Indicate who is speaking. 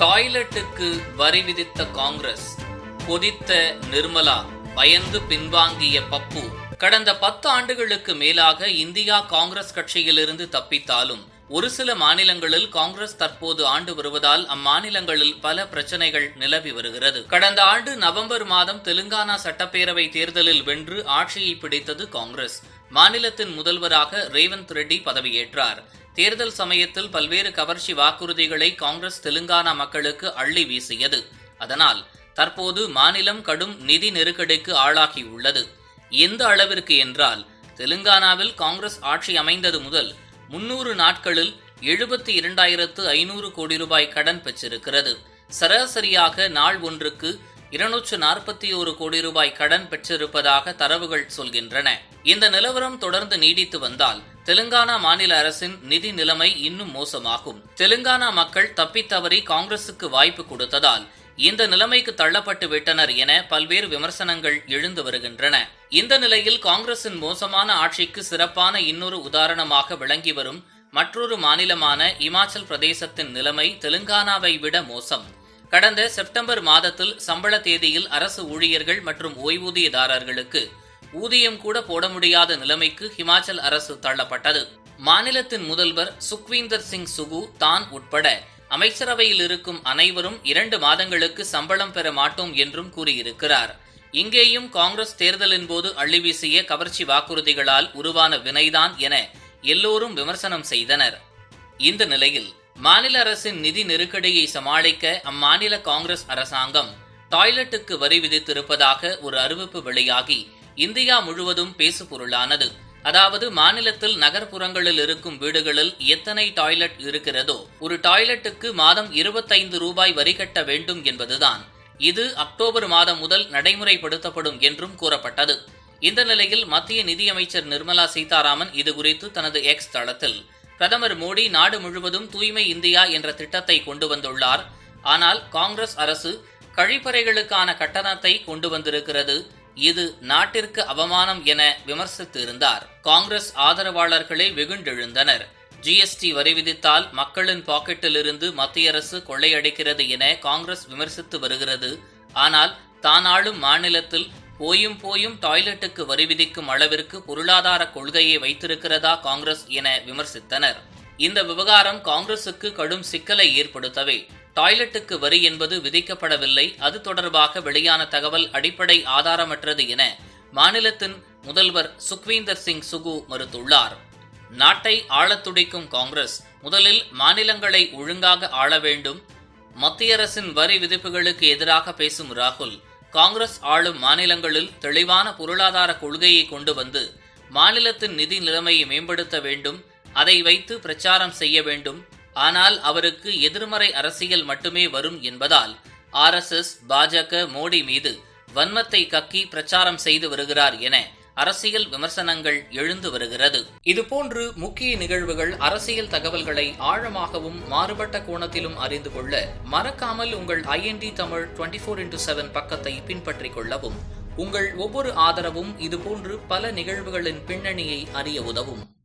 Speaker 1: டாய்லெட்டுக்கு வரி விதித்த காங்கிரஸ் கொதித்த நிர்மலா பயந்து பின்வாங்கிய பப்பு கடந்த பத்து ஆண்டுகளுக்கு மேலாக இந்தியா காங்கிரஸ் கட்சியிலிருந்து தப்பித்தாலும் ஒரு சில மாநிலங்களில் காங்கிரஸ் தற்போது ஆண்டு வருவதால் அம்மாநிலங்களில் பல பிரச்சனைகள் நிலவி வருகிறது. கடந்த ஆண்டு நவம்பர் மாதம் தெலுங்கானா சட்டப்பேரவை தேர்தலில் வென்று ஆட்சியை பிடித்தது காங்கிரஸ். மாநிலத்தின் முதல்வராக ரேவந்த் ரெட்டி பதவியேற்றார். தேர்தல் சமயத்தில் பல்வேறு கவர்ச்சி வாக்குறுதிகளை காங்கிரஸ் தெலுங்கானா மக்களுக்கு அள்ளி வீசியது. அதனால் தற்போது மாநிலம் கடும் நிதி நெருக்கடிக்கு ஆளாகியுள்ளது எந்த அளவிற்கு என்றால் தெலுங்கானாவில் காங்கிரஸ் ஆட்சி அமைந்தது முதல் முன்னூறு நாட்களில் எழுபத்தி இரண்டாயிரத்து ஐநூறு கோடி ரூபாய் கடன் பெற்றிருக்கிறது. சராசரியாக நாள் ஒன்றுக்கு இருநூற்று நாற்பத்தி ஒரு கோடி ரூபாய் கடன் பெற்றிருப்பதாக தரவுகள் சொல்கின்றன. இந்த நிலவரம் தொடர்ந்து நீடித்து வந்தால் தெலுங்கானா மாநில அரசின் நிதி நிலைமை இன்னும் மோசமாகும். தெலுங்கானா மக்கள் தப்பித்தவறி காங்கிரசுக்கு வாய்ப்பு கொடுத்ததால் இந்த நிலைமைக்கு தள்ளப்பட்டு விட்டனர் என பல்வேறு விமர்சனங்கள் எழுந்து வருகின்றன. இந்த நிலையில் காங்கிரசின் மோசமான ஆட்சிக்கு சிறப்பான இன்னொரு உதாரணமாக விளங்கி வரும் மற்றொரு மாநிலமான இமாச்சல் பிரதேசத்தின் நிலைமை தெலுங்கானாவை விட மோசம். கடந்த செப்டம்பர் மாதத்தில் சம்பள தேதியில் அரசு ஊழியர்கள் மற்றும் ஓய்வூதியதாரர்களுக்கு ஊதியம் கூட போட முடியாத நிலைமைக்கு ஹிமாச்சல் அரசு தள்ளப்பட்டது. மாநிலத்தின் முதல்வர் சுக்வீந்தர் சிங் சுகு தான் உட்பட அமைச்சரவையில் இருக்கும் அனைவரும் இரண்டு மாதங்களுக்கு சம்பளம் பெற மாட்டோம் என்றும் கூறியிருக்கிறார். இங்கேயும் காங்கிரஸ் தேர்தலின் போது அள்ளி வீசிய கவர்ச்சி வாக்குறுதிகளால் உருவான வினைதான் என எல்லோரும் விமர்சனம் செய்தனர். இந்த நிலையில் மாநில அரசின் நிதி நெருக்கடியை சமாளிக்க அம்மாநில காங்கிரஸ் அரசாங்கம் டாய்லெட்டுக்கு வரி விதித்திருப்பதாக ஒரு அறிவிப்பு வெளியாகி இந்தியா முழுவதும் பேசுபொருளானது. அதாவது மாநிலத்தில் நகர்ப்புறங்களில் இருக்கும் வீடுகளில் எத்தனை டாய்லெட் இருக்கிறதோ ஒரு டாய்லெட்டுக்கு மாதம் இருபத்தைந்து ரூபாய் வரி கட்ட வேண்டும் என்பதுதான். இது அக்டோபர் மாதம் முதல் நடைமுறைப்படுத்தப்படும் என்றும் கூறப்பட்டது. இந்த நிலையில் மத்திய நிதியமைச்சர் நிர்மலா சீதாராமன் இது குறித்து தனது எக்ஸ் தளத்தில் பிரதமர் மோடி நாடு முழுவதும் தூய்மை இந்தியா என்ற திட்டத்தை கொண்டு வந்துள்ளார். ஆனால் காங்கிரஸ் அரசு கழிப்பறைகளுக்கான கட்டணத்தை கொண்டு வந்திருக்கிறது. இது நாட்டிற்கு அவமானம் என விமர்சித்து இருந்தார் காங்கிரஸ் ஆதரவாளர்களே வெகுண்டெழுந்தனர். ஜிஎஸ்டி வரி விதித்தால் மக்களின் பாக்கெட்டில் இருந்து மத்திய அரசு கொள்ளையடிக்கிறது என காங்கிரஸ் விமர்சித்து வருகிறது. ஆனால் தான் ஆளும் மாநிலத்தில் போயும் போயும் டாய்லெட்டுக்கு வரி விதிக்கும் அளவிற்கு பொருளாதார கொள்கையை வைத்திருக்கிறதா காங்கிரஸ் என விமர்சித்தனர். இந்த விவகாரம் காங்கிரசுக்கு கடும் சிக்கலை ஏற்படுத்தவே டாய்லெட்டுக்கு வரி என்பது விதிக்கப்படவில்லை. அது தொடர்பாக வெளியான தகவல் அடிப்படை ஆதாரமற்றது என மாநிலத்தின் முதல்வர் சுக்வீந்தர் சிங் சுகு மறுத்துள்ளார். நாட்டை ஆளத் துடிக்கும் காங்கிரஸ் முதலில் மாநிலங்களை ஒழுங்காக ஆள வேண்டும். மத்திய அரசின் வரி விதிப்புகளுக்கு எதிராக பேசும் ராகுல் காங்கிரஸ் ஆளும் மாநிலங்களில் தெளிவான பொருளாதார கொள்கையை கொண்டு வந்து மாநிலத்தின் நிதி நிலைமையை மேம்படுத்த வேண்டும். அதை வைத்து பிரச்சாரம் செய்ய வேண்டும். ஆனால் அவருக்கு எதிர்மறை அரசியல் மட்டுமே வரும் என்பதால் ஆர்எஸ்எஸ் பாஜக மோடி மீது வன்மத்தை கக்கி பிரச்சாரம் செய்து வருகிறார் என அரசியல் விமர்சனங்கள் எழுந்து வருகிறது. இதுபோன்று முக்கிய நிகழ்வுகள் அரசியல் தகவல்களை ஆழமாகவும் மாறுபட்ட கோணத்திலும் அறிந்து கொள்ள மறக்காமல் உங்கள் INT Tamil twenty four into seven பக்கத்தை பின்பற்றிக் கொள்ளவும். உங்கள் ஒவ்வொரு ஆதரவும் இதுபோன்று பல நிகழ்வுகளின் பின்னணியை அறிய உதவும்.